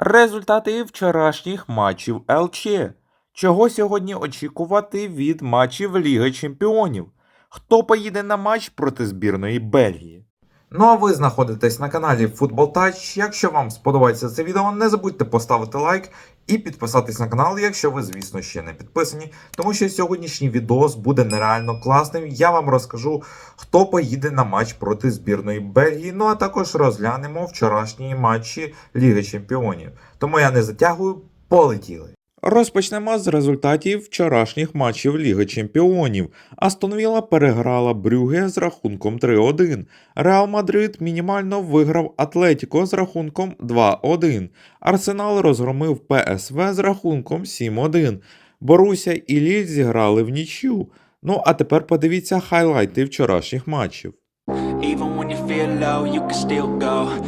Результати вчорашніх матчів ЛЧ. Чого сьогодні очікувати від матчів Ліги Чемпіонів? Хто поїде на матч проти збірної Бельгії? Ну а ви знаходитесь на каналі Football Touch. Якщо вам сподобається це відео, не забудьте поставити лайк і підписатись на канал, якщо ви, звісно, ще не підписані. Тому що сьогоднішній відос буде нереально класним. Я вам розкажу, хто поїде на матч проти збірної Бельгії. Ну а також розглянемо вчорашні матчі Ліги Чемпіонів. Тому я не затягую, полетіли. Розпочнемо з результатів вчорашніх матчів Ліги Чемпіонів. Астон Вілла переграла Брюге з рахунком 3-1. Реал Мадрид мінімально виграв Атлетіко з рахунком 2-1. Арсенал розгромив ПСВ з рахунком 7-1. Боруся і Ліль зіграли в нічю. Ну а тепер подивіться хайлайти вчорашніх матчів. Even when you feel low, you can still go.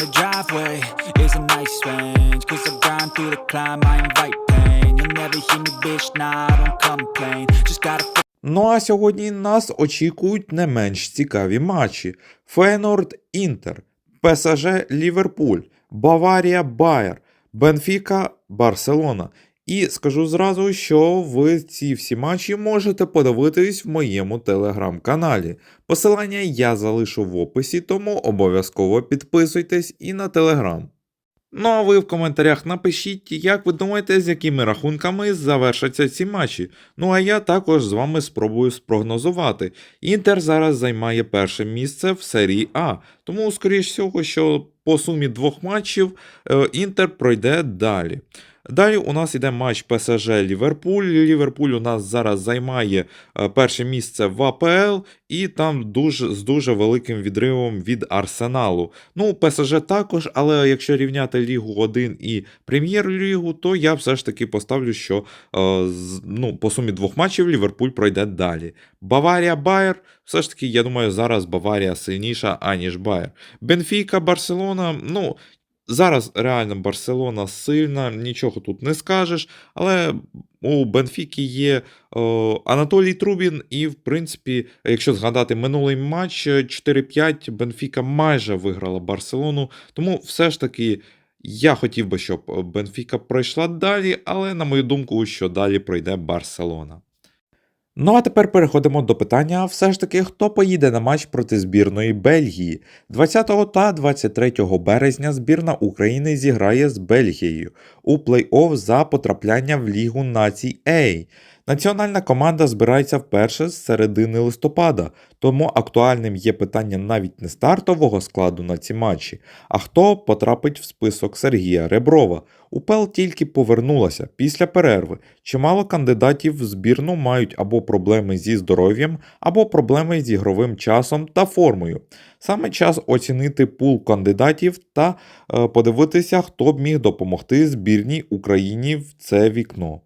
The driveway is a nice range. Cause I grind through the climb, I invite pain. You'll never hear me, bitch, nah, I don't complain. Just gotta Ну а сьогодні нас очікують не менш цікаві матчі: Фейнорд Інтер, ПСЖ Ліверпуль, Баварія Байер, Бенфіка Барселона. І скажу зразу, що ви ці всі матчі можете подивитись в моєму телеграм-каналі. Посилання я залишу в описі, тому обов'язково підписуйтесь і на телеграм. Ну а ви в коментарях напишіть, як ви думаєте, з якими рахунками завершаться ці матчі. Ну а я також з вами спробую спрогнозувати. Інтер зараз займає перше місце в серії А, тому, скоріш всього, що по сумі двох матчів е, Інтер пройде далі. Далі у нас іде матч ПСЖ Ліверпуль. Ліверпуль у нас зараз займає е, перше місце в АПЛ, і там дуже, з дуже великим відривом від Арсеналу. Ну, ПСЖ також, але якщо рівняти Лігу 1 і Прем'єр-лігу, то я все ж таки поставлю, що е, ну, по сумі двох матчів Ліверпуль пройде далі. Баварія Байер, все ж таки, я думаю, зараз Баварія сильніша, аніж Байер. Бенфіка, Барселона, ну. Зараз реально Барселона сильна, нічого тут не скажеш, але у Бенфіки є о, Анатолій Трубін, і, в принципі, якщо згадати минулий матч е, 4-5, Бенфіка майже виграла Барселону. Тому все ж таки я хотів би, щоб е, Бенфіка пройшла далі, але на мою думку, що далі пройде Барселона. Ну а тепер переходимо до питання: все ж таки, хто поїде на матч проти збірної Бельгії? 20 та 23 березня збірна України зіграє з Бельгією у плей-офф за потрапляння в Лігу націй A. Національна команда збирається вперше з середини листопада, тому актуальним є питання навіть не стартового складу на ці матчі, а хто потрапить в список Сергія Реброва. УПЛ тільки повернулася після перерви. Чимало кандидатів в збірну мають або проблеми зі здоров'ям, або проблеми з ігровим часом та формою. Саме час оцінити пул кандидатів та е, подивитися, хто б міг допомогти збірній Україні в це вікно.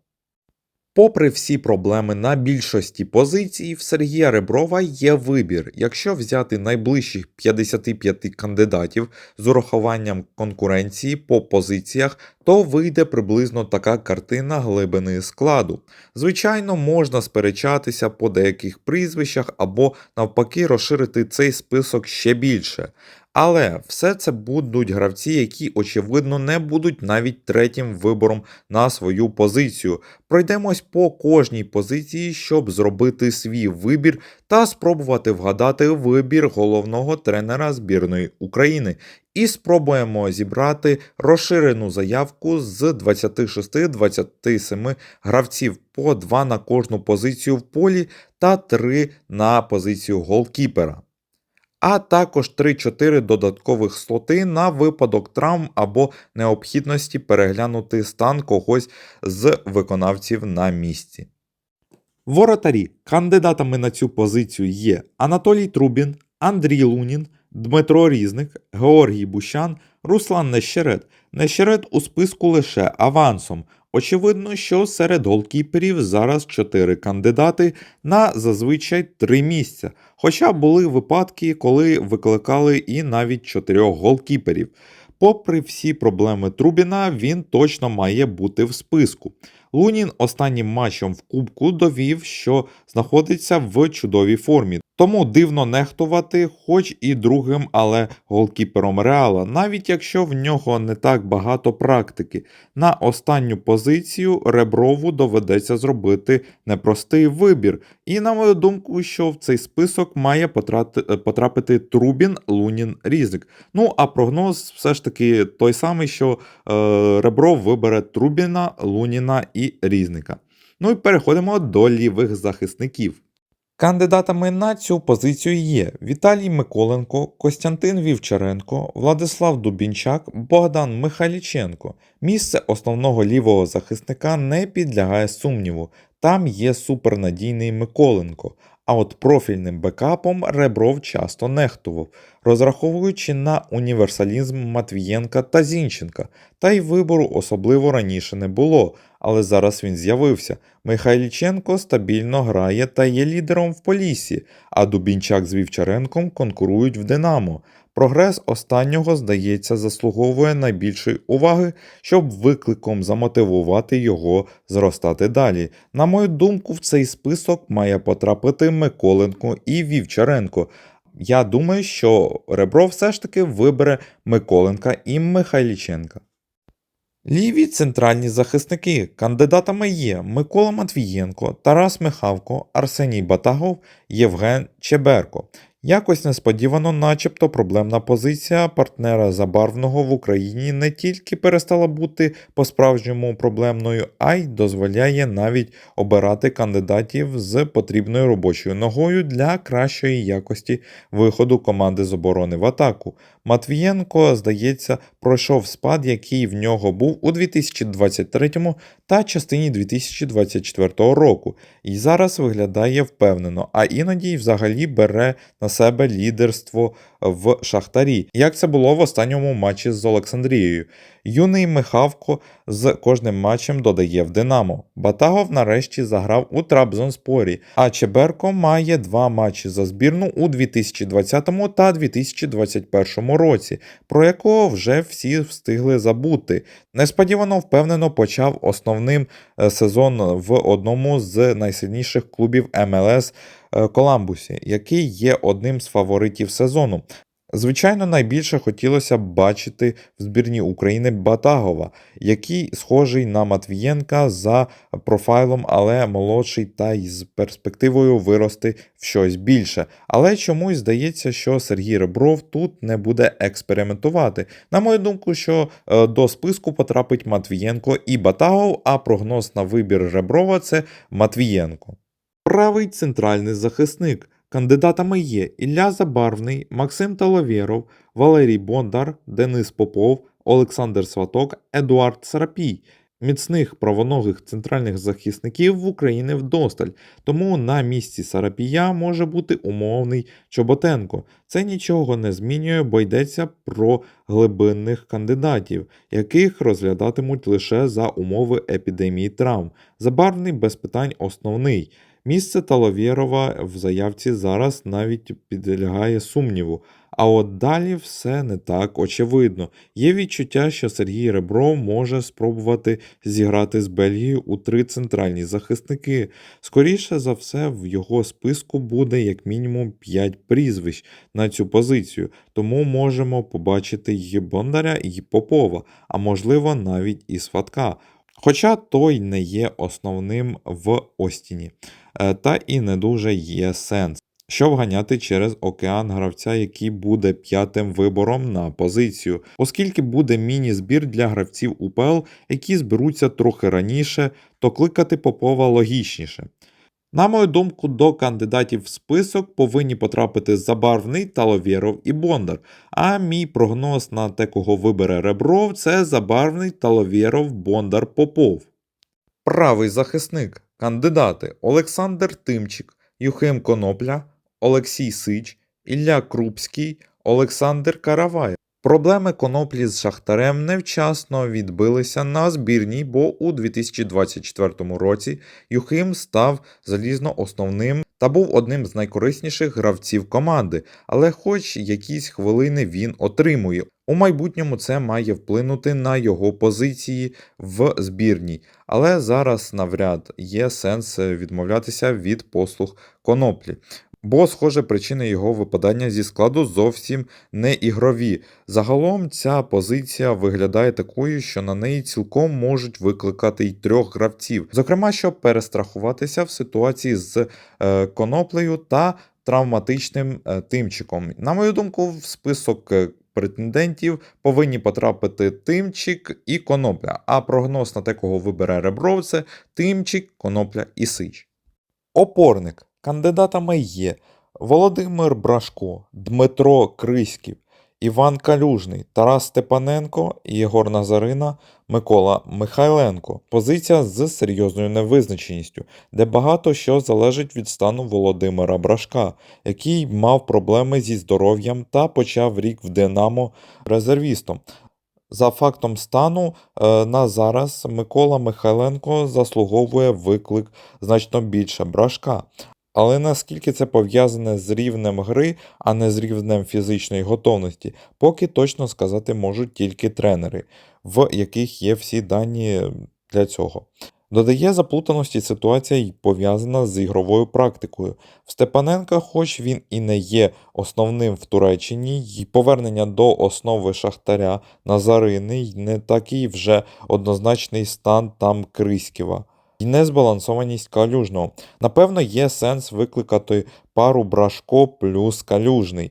Попри всі проблеми на більшості позицій, в Сергія Реброва є вибір. Якщо взяти найближчих 55 кандидатів з урахуванням конкуренції по позиціях, то вийде приблизно така картина глибини складу. Звичайно, можна сперечатися по деяких прізвищах або навпаки розширити цей список ще більше. Але все це будуть гравці, які очевидно не будуть навіть третім вибором на свою позицію. Пройдемось по кожній позиції, щоб зробити свій вибір та спробувати вгадати вибір головного тренера збірної України. І спробуємо зібрати розширену заявку з 26-27 гравців по 2 на кожну позицію в полі та 3 на позицію голкіпера а також 3-4 додаткових слоти на випадок травм або необхідності переглянути стан когось з виконавців на місці. Воротарі кандидатами на цю позицію є Анатолій Трубін, Андрій Лунін, Дмитро Різник, Георгій Бущан, Руслан Нещерет. Нещерет у списку лише авансом. Очевидно, що серед голкіперів зараз 4 кандидати на зазвичай 3 місця. Хоча були випадки, коли викликали і навіть 4 голкіперів. Попри всі проблеми Трубіна, він точно має бути в списку. Лунін останнім матчем в Кубку довів, що знаходиться в чудовій формі. Тому дивно нехтувати, хоч і другим, але голкіпером Реала, навіть якщо в нього не так багато практики. На останню позицію Реброву доведеться зробити непростий вибір. І на мою думку, що в цей список має потрапити Трубін, Лунін, Різник. Ну а прогноз все ж таки той самий, що е, Ребров вибере Трубіна, Луніна і Різника. Ну і переходимо до лівих захисників. Кандидатами на цю позицію є Віталій Миколенко, Костянтин Вівчаренко, Владислав Дубінчак, Богдан Михайліченко. Місце основного лівого захисника не підлягає сумніву. Там є супернадійний Миколенко. А от профільним бекапом Ребров часто нехтував, розраховуючи на універсалізм Матвієнка та Зінченка. Та й вибору особливо раніше не було, але зараз він з'явився. Михайліченко стабільно грає та є лідером в Поліссі, а Дубінчак з Вівчаренком конкурують в Динамо. Прогрес останнього, здається, заслуговує найбільшої уваги, щоб викликом замотивувати його зростати далі. На мою думку, в цей список має потрапити Миколенко і Вівчаренко. Я думаю, що Ребро все ж таки вибере Миколенка і Михайліченка. Ліві центральні захисники кандидатами є Микола Матвієнко, Тарас Михавко, Арсеній Батагов, Євген Чеберко. Якось несподівано, начебто, проблемна позиція партнера забарвного в Україні не тільки перестала бути по-справжньому проблемною, а й дозволяє навіть обирати кандидатів з потрібною робочою ногою для кращої якості виходу команди з оборони в атаку. Матвієнко, здається, пройшов спад, який в нього був у 2023 та частині 2024 року, і зараз виглядає впевнено, а іноді й взагалі бере на себе лідерство в Шахтарі, як це було в останньому матчі з Олександрією. Юний Михавко з кожним матчем додає в Динамо. Батагов нарешті заграв у Трабзонспорі, а Чеберко має два матчі за збірну у 2020 та 2021 році, про якого вже всі встигли забути. Несподівано впевнено почав основним е, сезон в одному з найсильніших клубів МЛС е, Коламбусі, який є одним з фаворитів сезону. Звичайно, найбільше хотілося б бачити в збірні України Батагова, який схожий на Матвієнка за профайлом, але молодший та з перспективою вирости в щось більше. Але чомусь здається, що Сергій Ребров тут не буде експериментувати. На мою думку, що е, до списку потрапить Матвієнко і Батагов, а прогноз на вибір Реброва це Матвієнко. Правий центральний захисник. Кандидатами є Ілля Забарвний, Максим Таловєров, Валерій Бондар, Денис Попов, Олександр Сваток, Едуард Сарапій. Міцних правоногих центральних захисників в Україні вдосталь, тому на місці Сарапія може бути умовний Чоботенко. Це нічого не змінює, бо йдеться про глибинних кандидатів, яких розглядатимуть лише за умови епідемії травм. Забарвний без питань основний. Місце Таловєрова в заявці зараз навіть підлягає сумніву. А от далі все не так очевидно. Є відчуття, що Сергій Ребров може спробувати зіграти з Бельгією у три центральні захисники. Скоріше за все, в його списку буде як мінімум 5 прізвищ на цю позицію, тому можемо побачити і Бондаря, і Попова, а можливо навіть і Сватка. Хоча той не є основним в Остіні, та і не дуже є сенс. Щоб ганяти через океан гравця, який буде п'ятим вибором на позицію, оскільки буде міні-збір для гравців УПЛ, які зберуться трохи раніше, то кликати Попова логічніше. На мою думку, до кандидатів в список повинні потрапити Забарвний, Таловєров і Бондар. А мій прогноз на те, кого вибере Ребров, це Забарвний, Таловєров, Бондар, Попов. Правий захисник. Кандидати Олександр Тимчик, Юхим Конопля, Олексій Сич, Ілля Крупський, Олександр Каравай. Проблеми коноплі з Шахтарем невчасно відбилися на збірній, бо у 2024 році Юхим став залізно основним та був одним з найкорисніших гравців команди, але хоч якісь хвилини він отримує. У майбутньому це має вплинути на його позиції в збірній, але зараз навряд є сенс відмовлятися від послуг коноплі. Бо, схоже, причини його випадання зі складу зовсім не ігрові. Загалом ця позиція виглядає такою, що на неї цілком можуть викликати й трьох гравців, зокрема, щоб перестрахуватися в ситуації з е, коноплею та травматичним е, тимчиком. На мою думку, в список е, претендентів повинні потрапити тимчик і конопля. А прогноз на те, кого вибере Ребров, це тимчик, конопля і сич. Опорник. Кандидатами є Володимир Брашко, Дмитро Криськів, Іван Калюжний, Тарас Степаненко, Єгор Назарина, Микола Михайленко. Позиція з серйозною невизначеністю, де багато що залежить від стану Володимира Брашка, який мав проблеми зі здоров'ям та почав рік в Динамо резервістом. За фактом стану е, на зараз Микола Михайленко заслуговує виклик значно більше брашка. Але наскільки це пов'язане з рівнем гри, а не з рівнем фізичної готовності, поки точно сказати можуть тільки тренери, в яких є всі дані для цього. Додає заплутаності ситуація й пов'язана з ігровою практикою. В Степаненка, хоч він і не є основним в Туреччині, й повернення до основи Шахтаря Назарини й не такий вже однозначний стан там Криськіва. І незбалансованість калюжного. Напевно, є сенс викликати пару Брашко плюс калюжний.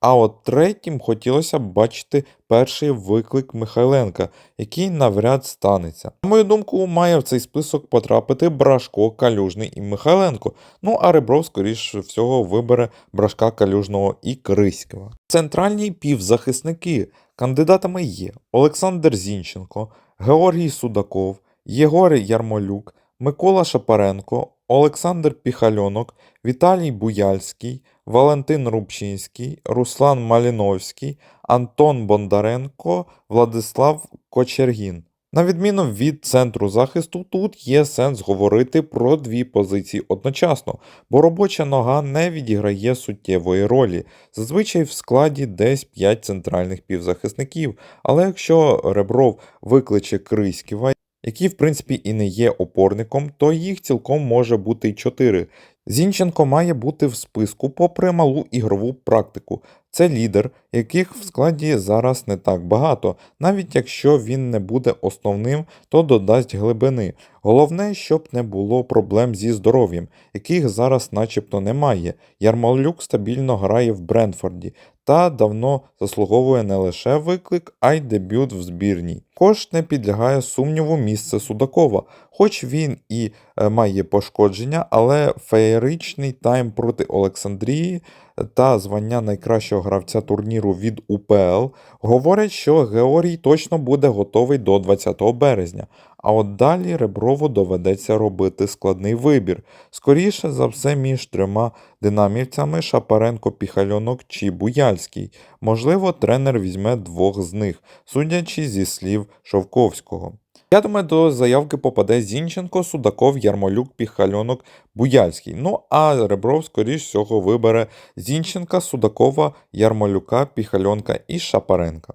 А от третім хотілося б бачити перший виклик Михайленка, який навряд станеться. На мою думку, має в цей список потрапити Брашко, Калюжний і Михайленко. Ну а Ребров, скоріш всього, вибере Брашка Калюжного і Криського. Центральні півзахисники кандидатами є Олександр Зінченко, Георгій Судаков, Єгор Ярмолюк, Микола Шапаренко, Олександр Піхальонок, Віталій Буяльський, Валентин Рубчинський, Руслан Маліновський, Антон Бондаренко, Владислав Кочергін. На відміну від центру захисту, тут є сенс говорити про дві позиції одночасно, бо робоча нога не відіграє суттєвої ролі. Зазвичай в складі десь 5 центральних півзахисників, але якщо Ребров викличе Криськіва, який в принципі і не є опорником, то їх цілком може бути й 4. Зінченко має бути в списку попри малу ігрову практику. Це лідер, яких в складі зараз не так багато. Навіть якщо він не буде основним, то додасть глибини. Головне, щоб не було проблем зі здоров'ям, яких зараз начебто немає. Ярмолюк стабільно грає в Бренфорді та давно заслуговує не лише виклик, а й дебют в збірній. Також не підлягає сумніву місце Судакова, хоч він і е, має пошкодження, але феєричний тайм проти Олександрії та звання найкращого гравця турніру від УПЛ говорять, що Георгій точно буде готовий до 20 березня. А от далі Реброву доведеться робити складний вибір. Скоріше за все, між трьома динамівцями Шапаренко, Піхальонок чи Буяльський. Можливо, тренер візьме двох з них, судячи зі слів Шовковського. Я думаю, до заявки попаде Зінченко, Судаков, Ярмолюк, Піхальонок, Буяльський. Ну а Ребров, скоріш всього, вибере Зінченка, Судакова, Ярмолюка, Піхальонка і Шапаренка.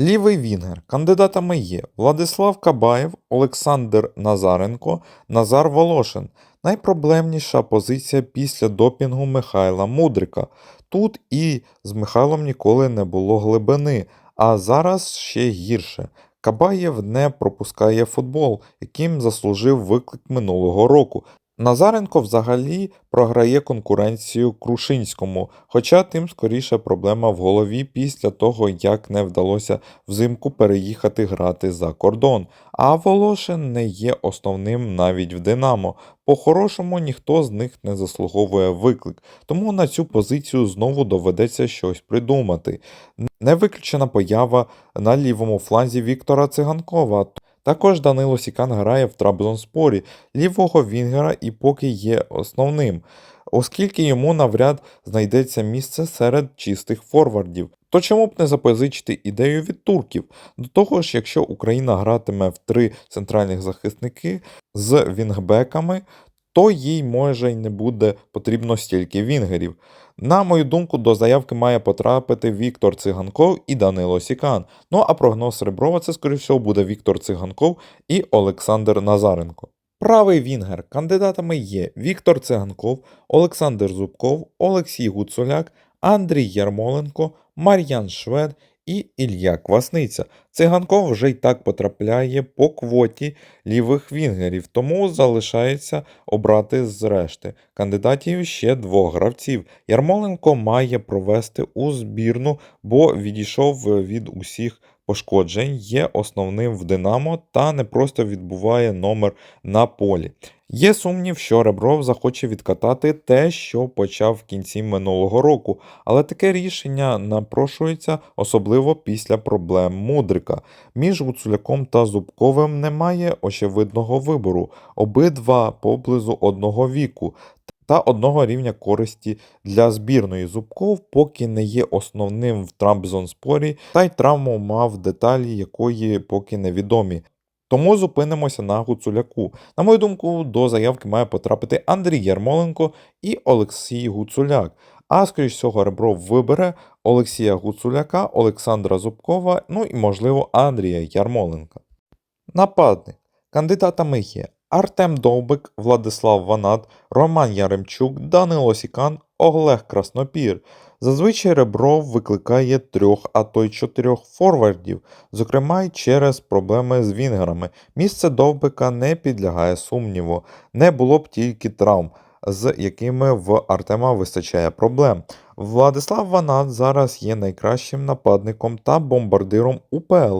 Лівий Вінгер. Кандидатами є Владислав Кабаєв, Олександр Назаренко, Назар Волошин. Найпроблемніша позиція після допінгу Михайла Мудрика. Тут і з Михайлом ніколи не було глибини, а зараз ще гірше. Кабаєв не пропускає футбол, яким заслужив виклик минулого року. Назаренко взагалі програє конкуренцію Крушинському, хоча тим скоріше проблема в голові після того, як не вдалося взимку переїхати грати за кордон. А Волошин не є основним навіть в Динамо. По-хорошому ніхто з них не заслуговує виклик, тому на цю позицію знову доведеться щось придумати. Не виключена поява на лівому фланзі Віктора Циганкова. Також Данило Сікан грає в Трабзонспорі лівого Вінгера і поки є основним, оскільки йому навряд знайдеться місце серед чистих форвардів. То чому б не запозичити ідею від турків? До того ж, якщо Україна гратиме в три центральних захисники з вінгбеками, то їй може й не буде потрібно стільки вінгерів. На мою думку, до заявки має потрапити Віктор Циганков і Данило Сікан. Ну а прогноз Реброва це, скоріш всього, буде Віктор Циганков і Олександр Назаренко. Правий Вінгер кандидатами є Віктор Циганков, Олександр Зубков, Олексій Гуцуляк, Андрій Ярмоленко, Мар'ян Швед і Ілья Квасниця. Циганков вже й так потрапляє по квоті лівих вінгерів, тому залишається обрати з решти кандидатів ще двох гравців. Ярмоленко має провести у збірну, бо відійшов від усіх пошкоджень, є основним в Динамо та не просто відбуває номер на полі. Є сумнів, що Ребров захоче відкатати те, що почав в кінці минулого року, але таке рішення напрошується особливо після проблем Мудрика. Між Гуцуляком та Зубковим немає очевидного вибору, обидва поблизу одного віку. Та одного рівня користі для збірної Зубков, поки не є основним в Трампзонспорі, та й травму мав деталі якої поки невідомі. Тому зупинимося на Гуцуляку. На мою думку, до заявки має потрапити Андрій Ярмоленко і Олексій Гуцуляк. А скоріш всього, Ребров вибере Олексія Гуцуляка, Олександра Зубкова, ну і, можливо, Андрія Ярмоленка. Нападник. Кандидатами є Артем Довбик, Владислав Ванат, Роман Яремчук, Данило Сікан, Олег Краснопір. Зазвичай Ребров викликає трьох, а то й чотирьох форвардів, зокрема й через проблеми з вінгерами. Місце Довбика не підлягає сумніву. Не було б тільки травм, з якими в Артема вистачає проблем. Владислав Ванат зараз є найкращим нападником та бомбардиром УПЛ,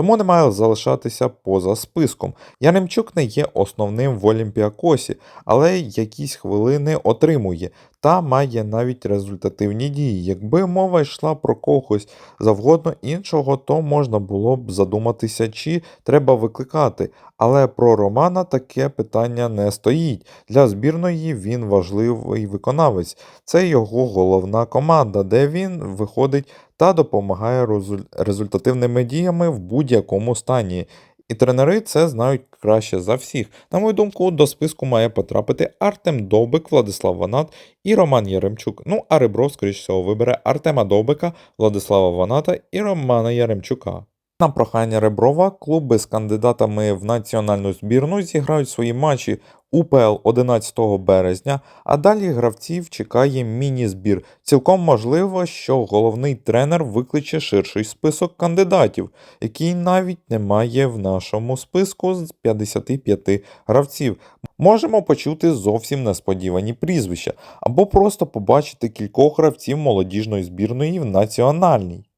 тому не має залишатися поза списком. Яремчук не є основним в Олімпіакосі, але якісь хвилини отримує та має навіть результативні дії. Якби мова йшла про когось завгодно іншого, то можна було б задуматися, чи треба викликати. Але про Романа таке питання не стоїть. Для збірної він важливий виконавець. Це його головна команда, де він виходить та допомагає результативними діями в будь-якому стані. І тренери це знають краще за всіх. На мою думку, до списку має потрапити Артем Довбик, Владислав Ванат і Роман Яремчук. Ну а Ребров, скоріш всього, вибере Артема Довбика, Владислава Ваната і Романа Яремчука. На прохання Реброва клуби з кандидатами в національну збірну зіграють свої матчі УПЛ 11 березня, а далі гравців чекає міні-збір. Цілком можливо, що головний тренер викличе ширший список кандидатів, який навіть немає в нашому списку з 55 гравців. Можемо почути зовсім несподівані прізвища, або просто побачити кількох гравців молодіжної збірної в національній.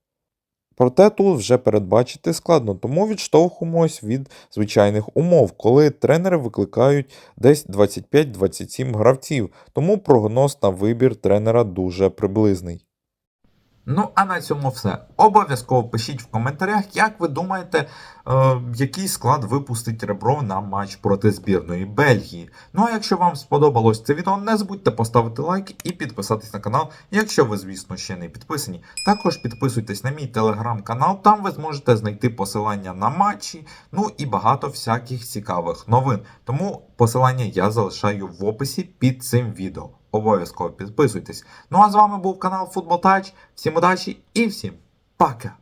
Проте тут вже передбачити складно, тому відштовхуємось від звичайних умов, коли тренери викликають десь 25-27 гравців, тому прогноз на вибір тренера дуже приблизний. Ну, а на цьому все. Обов'язково пишіть в коментарях, як ви думаєте, е, який склад випустить Ребров на матч проти збірної Бельгії. Ну а якщо вам сподобалось це відео, не забудьте поставити лайк і підписатись на канал, якщо ви, звісно, ще не підписані. Також підписуйтесь на мій телеграм-канал, там ви зможете знайти посилання на матчі, ну і багато всяких цікавих новин. Тому посилання я залишаю в описі під цим відео. Обов'язково підписуйтесь. Ну а з вами був канал Футбол Тач. Всім удачі і всім пока!